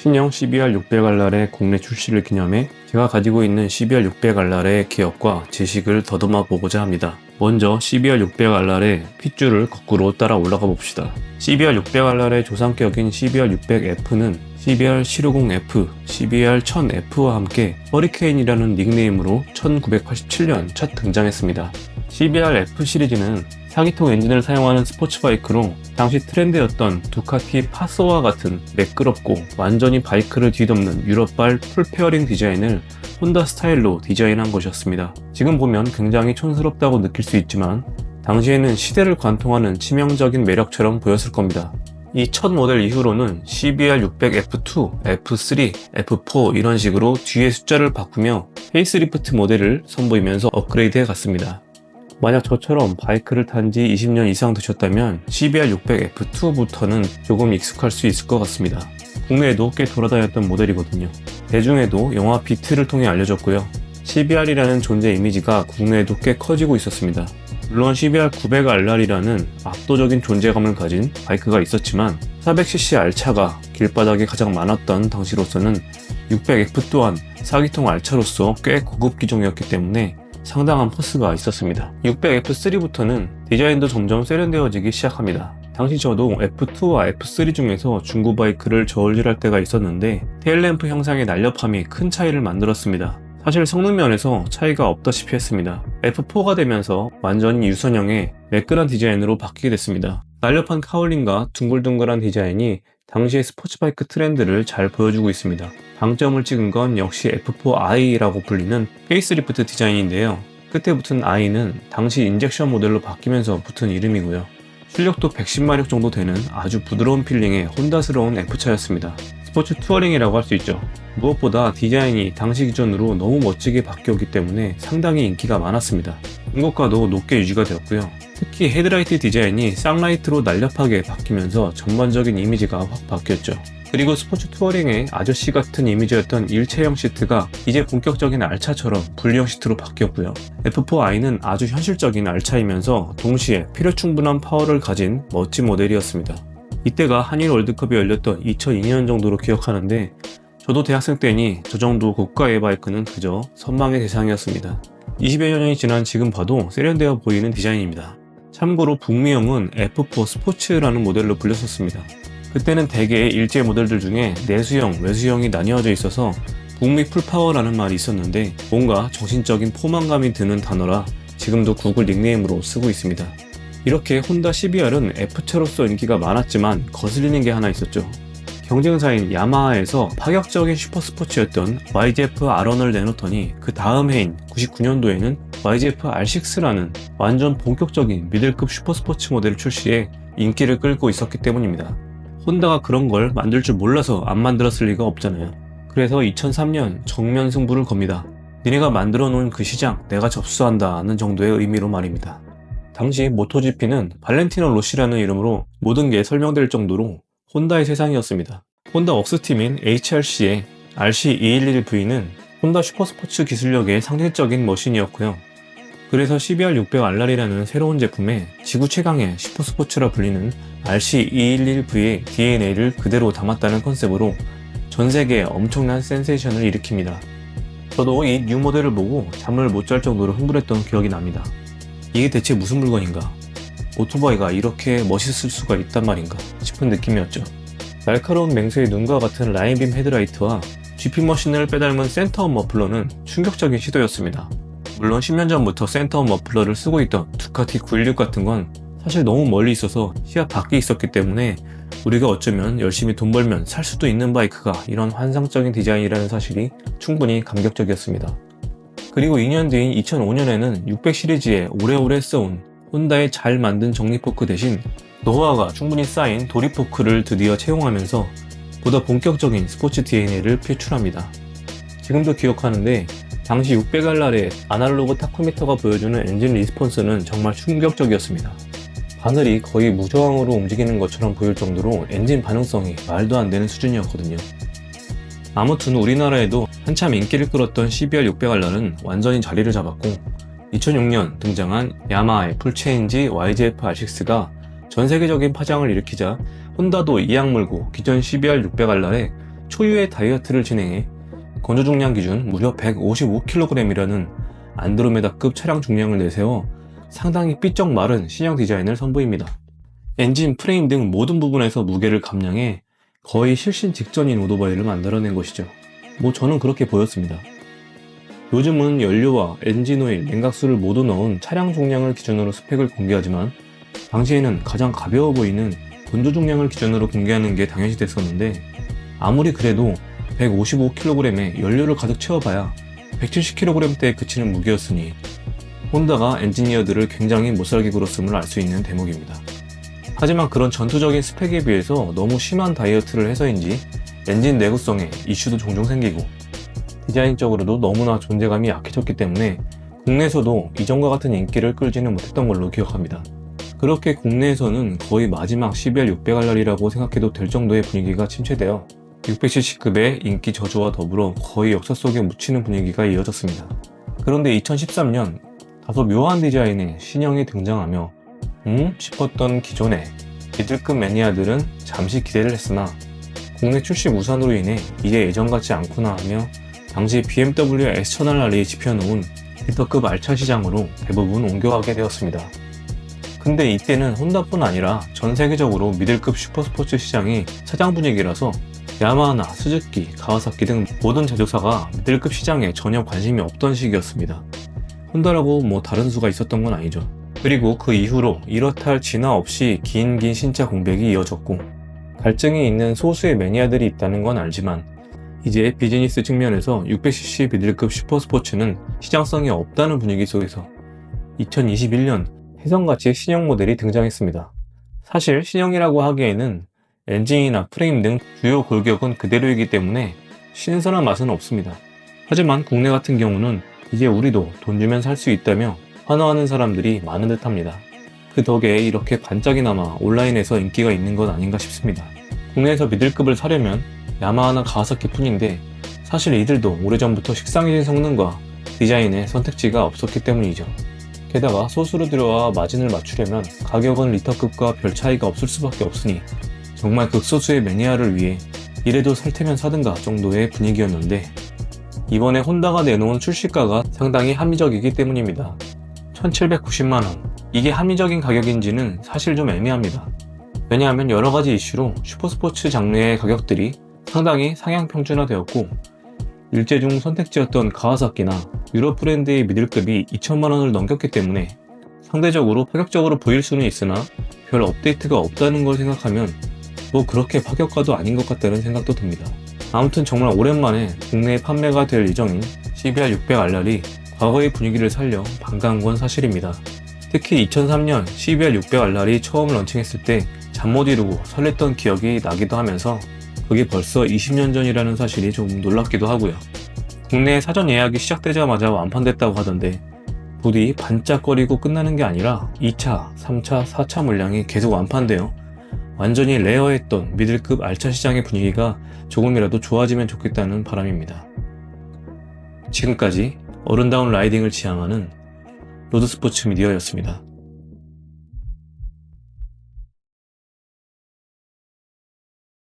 신형 CBR 600알랄의 국내 출시를 기념해 제가 가지고 있는 CBR 600알랄의 기억과 지식을 더듬어 보고자 합니다. 먼저 CBR 600알랄의 핏줄을 거꾸로 따라 올라가 봅시다. CBR 600알랄의 조상격인 CBR 600F는 CBR 750F, CBR 1000F와 함께 허리케인이라는 닉네임으로 1987년 첫 등장했습니다. CBR F 시리즈는 사기통 엔진을 사용하는 스포츠 바이크로 당시 트렌드였던 두카티 파서와 같은 매끄럽고 완전히 바이크를 뒤덮는 유럽발 풀페어링 디자인을 혼다 스타일로 디자인한 것이었습니다. 지금 보면 굉장히 촌스럽다고 느낄 수 있지만 당시에는 시대를 관통하는 치명적인 매력처럼 보였을 겁니다. 이 첫 모델 이후로는 CBR 600 F2, F3, F4 이런 식으로 뒤에 숫자를 바꾸며 페이스리프트 모델을 선보이면서 업그레이드해 갔습니다. 만약 저처럼 바이크를 탄 지 20년 이상 되셨다면 CBR 600 F2부터는 조금 익숙할 수 있을 것 같습니다. 국내에도 꽤 돌아다녔던 모델이거든요. 대중에도 영화 비트를 통해 알려졌고요. CBR이라는 존재 이미지가 국내에도 꽤 커지고 있었습니다. 물론 CBR 900RR이라는 압도적인 존재감을 가진 바이크가 있었지만 400cc 알차가 길바닥에 가장 많았던 당시로서는 600F 또한 사기통 알차로서 꽤 고급 기종이었기 때문에 상당한 포스가 있었습니다. 600F3부터는 디자인도 점점 세련되어지기 시작합니다. 당시 저도 F2와 F3 중에서 중고 바이크를 저울질할 때가 있었는데 테일램프 형상의 날렵함이 큰 차이를 만들었습니다. 사실 성능 면에서 차이가 없다시피 했습니다. F4가 되면서 완전히 유선형의 매끈한 디자인으로 바뀌게 됐습니다. 날렵한 카울링과 둥글둥글한 디자인이 당시의 스포츠바이크 트렌드를 잘 보여주고 있습니다. 방점을 찍은 건 역시 F4i라고 불리는 페이스리프트 디자인인데요. 끝에 붙은 i는 당시 인젝션 모델로 바뀌면서 붙은 이름이고요. 출력도 110마력 정도 되는 아주 부드러운 필링의 혼다스러운 F차였습니다. 스포츠 투어링이라고 할 수 있죠. 무엇보다 디자인이 당시 기준으로 너무 멋지게 바뀌었기 때문에 상당히 인기가 많았습니다. 공고가도 높게 유지가 되었고요. 특히 헤드라이트 디자인이 쌍라이트로 날렵하게 바뀌면서 전반적인 이미지가 확 바뀌었죠. 그리고 스포츠 투어링의 아저씨 같은 이미지였던 일체형 시트가 이제 본격적인 알차처럼 분리형 시트로 바뀌었고요. F4i는 아주 현실적인 알차이면서 동시에 필요 충분한 파워를 가진 멋진 모델이었습니다. 이때가 한일 월드컵이 열렸던 2002년 정도로 기억하는데 저도 대학생 때니 저 정도 고가의 바이크는 그저 선망의 대상이었습니다. 20여 년이 지난 지금 봐도 세련되어 보이는 디자인입니다. 참고로 북미형은 F4 스포츠라는 모델로 불렸었습니다. 그때는 대개의 일제 모델들 중에 내수형, 외수형이 나뉘어져 있어서 북미 풀파워라는 말이 있었는데 뭔가 정신적인 포만감이 드는 단어라 지금도 구글 닉네임으로 쓰고 있습니다. 이렇게 혼다 CBR은 F차로서 인기가 많았지만 거슬리는 게 하나 있었죠. 경쟁사인 야마하에서 파격적인 슈퍼스포츠였던 YGF R1을 내놓더니 그 다음 해인 99년도에는 YGF R6라는 완전 본격적인 미들급 슈퍼스포츠 모델을 출시해 인기를 끌고 있었기 때문입니다. 혼다가 그런 걸 만들 줄 몰라서 안 만들었을 리가 없잖아요. 그래서 2003년 정면 승부를 겁니다. 니네가 만들어 놓은 그 시장 내가 접수한다는 정도의 의미로 말입니다. 당시 모토GP는 발렌티노 로시라는 이름으로 모든 게 설명될 정도로 혼다의 세상이었습니다. 혼다 웍스팀인 HRC의 RC211V는 혼다 슈퍼스포츠 기술력의 상징적인 머신이었고요. 그래서 CBR 600RR이라는 새로운 제품에 지구 최강의 슈퍼스포츠라 불리는 RC211V의 DNA를 그대로 담았다는 컨셉으로 전 세계에 엄청난 센세이션을 일으킵니다. 저도 이 뉴 모델을 보고 잠을 못 잘 정도로 흥분했던 기억이 납니다. 이게 대체 무슨 물건인가? 오토바이가 이렇게 멋있을 수가 있단 말인가 싶은 느낌이었죠. 날카로운 맹수의 눈과 같은 라인빔 헤드라이트와 GP 머신을 빼닮은 센터업 머플러는 충격적인 시도였습니다. 물론 10년 전부터 센터업 머플러를 쓰고 있던 두카티 916 같은 건 사실 너무 멀리 있어서 시야 밖에 있었기 때문에 우리가 어쩌면 열심히 돈 벌면 살 수도 있는 바이크가 이런 환상적인 디자인이라는 사실이 충분히 감격적이었습니다. 그리고 2년 뒤인 2005년에는 600 시리즈에 오래오래 써온 혼다의 잘 만든 정리포크 대신 노화가 충분히 쌓인 도리포크를 드디어 채용하면서 보다 본격적인 스포츠 DNA를 표출합니다. 지금도 기억하는데 당시 600알랄의 아날로그 타코미터가 보여주는 엔진 리스폰스는 정말 충격적이었습니다. 바늘이 거의 무저항으로 움직이는 것처럼 보일 정도로 엔진 반응성이 말도 안 되는 수준이었거든요. 아무튼 우리나라에도 한참 인기를 끌었던 CBR 600알랄은 완전히 자리를 잡았고 2006년 등장한 야마하의 풀체인지 YGF R6가 전 세계적인 파장을 일으키자 혼다도 이악 물고 기존 CBR 600알랄에 초유의 다이어트를 진행해 건조 중량 기준 무려 155kg이라는 안드로메다급 차량 중량을 내세워 상당히 삐쩍 마른 신형 디자인을 선보입니다. 엔진, 프레임 등 모든 부분에서 무게를 감량해 거의 실신 직전인 오토바이를 만들어낸 것이죠. 뭐 저는 그렇게 보였습니다. 요즘은 연료와 엔진 오일, 냉각수를 모두 넣은 차량 중량을 기준으로 스펙을 공개하지만 당시에는 가장 가벼워 보이는 건조 중량을 기준으로 공개하는 게 당연시 됐었는데 아무리 그래도 155kg에 연료를 가득 채워봐야 170kg대에 그치는 무게였으니 혼다가 엔지니어들을 굉장히 못살게 굴었음을 알 수 있는 대목입니다. 하지만 그런 전투적인 스펙에 비해서 너무 심한 다이어트를 해서인지 엔진 내구성에 이슈도 종종 생기고 디자인적으로도 너무나 존재감이 약해졌기 때문에 국내에서도 이전과 같은 인기를 끌지는 못했던 걸로 기억합니다. 그렇게 국내에서는 거의 마지막 CBR 600RR이라고 생각해도 될 정도의 분위기가 침체되어 670급의 인기 저조와 더불어 거의 역사 속에 묻히는 분위기가 이어졌습니다. 그런데 2013년 다소 묘한 디자인의 신형이 등장하며 음? 싶었던 기존의 미들급 매니아들은 잠시 기대를 했으나 국내 출시 무산으로 인해 이제 예전 같지 않구나 하며 당시 BMW S1000RR이 지펴놓은 리터급 알차 시장으로 대부분 옮겨가게 되었습니다. 근데 이때는 혼다뿐 아니라 전 세계적으로 미들급 슈퍼스포츠 시장이 사장 분위기라서 야마하나, 스즈키, 가와사키 등 모든 제조사가 미들급 시장에 전혀 관심이 없던 시기였습니다. 혼다라고 뭐 다른 수가 있었던 건 아니죠. 그리고 그 이후로 이렇다 할 진화 없이 긴긴 신차 공백이 이어졌고 갈증이 있는 소수의 매니아들이 있다는 건 알지만 이제 비즈니스 측면에서 600cc 미들급 슈퍼스포츠는 시장성이 없다는 분위기 속에서 2021년 혜성같이 신형 모델이 등장했습니다. 사실 신형이라고 하기에는 엔진이나 프레임 등 주요 골격은 그대로이기 때문에 신선한 맛은 없습니다. 하지만 국내 같은 경우는 이제 우리도 돈 주면 살 수 있다며 환호하는 사람들이 많은 듯 합니다. 그 덕에 이렇게 반짝이나마 온라인에서 인기가 있는 건 아닌가 싶습니다. 국내에서 미들급을 사려면 야마하나 가와사키 뿐인데 사실 이들도 오래전부터 식상해진 성능과 디자인에 선택지가 없었기 때문이죠. 게다가 소수로 들여와 마진을 맞추려면 가격은 리터급과 별 차이가 없을 수밖에 없으니 정말 극소수의 매니아를 위해 이래도 살 테면 사든가 정도의 분위기였는데 이번에 혼다가 내놓은 출시가가 상당히 합리적이기 때문입니다. 1790만원. 이게 합리적인 가격인지는 사실 좀 애매합니다. 왜냐하면 여러가지 이슈로 슈퍼스포츠 장르의 가격들이 상당히 상향 평준화 되었고 일제 중 선택지였던 가와사키나 유럽 브랜드의 미들급이 2천만원을 넘겼기 때문에 상대적으로 파격적으로 보일 수는 있으나 별 업데이트가 없다는 걸 생각하면 뭐 그렇게 파격가도 아닌 것 같다는 생각도 듭니다. 아무튼 정말 오랜만에 국내에 판매가 될 예정인 CBR 600RR이 과거의 분위기를 살려 반가운 건 사실입니다. 특히 2003년 CBR 600RR이 처음 런칭했을 때 잠 못 이루고 설렜던 기억이 나기도 하면서 그게 벌써 20년 전이라는 사실이 좀 놀랍기도 하고요. 국내 사전 예약이 시작되자마자 완판됐다고 하던데 부디 반짝거리고 끝나는 게 아니라 2차, 3차, 4차 물량이 계속 완판되어 완전히 레어했던 미들급 알차 시장의 분위기가 조금이라도 좋아지면 좋겠다는 바람입니다. 지금까지 어른다운 라이딩을 지향하는 로드스포츠 미디어였습니다.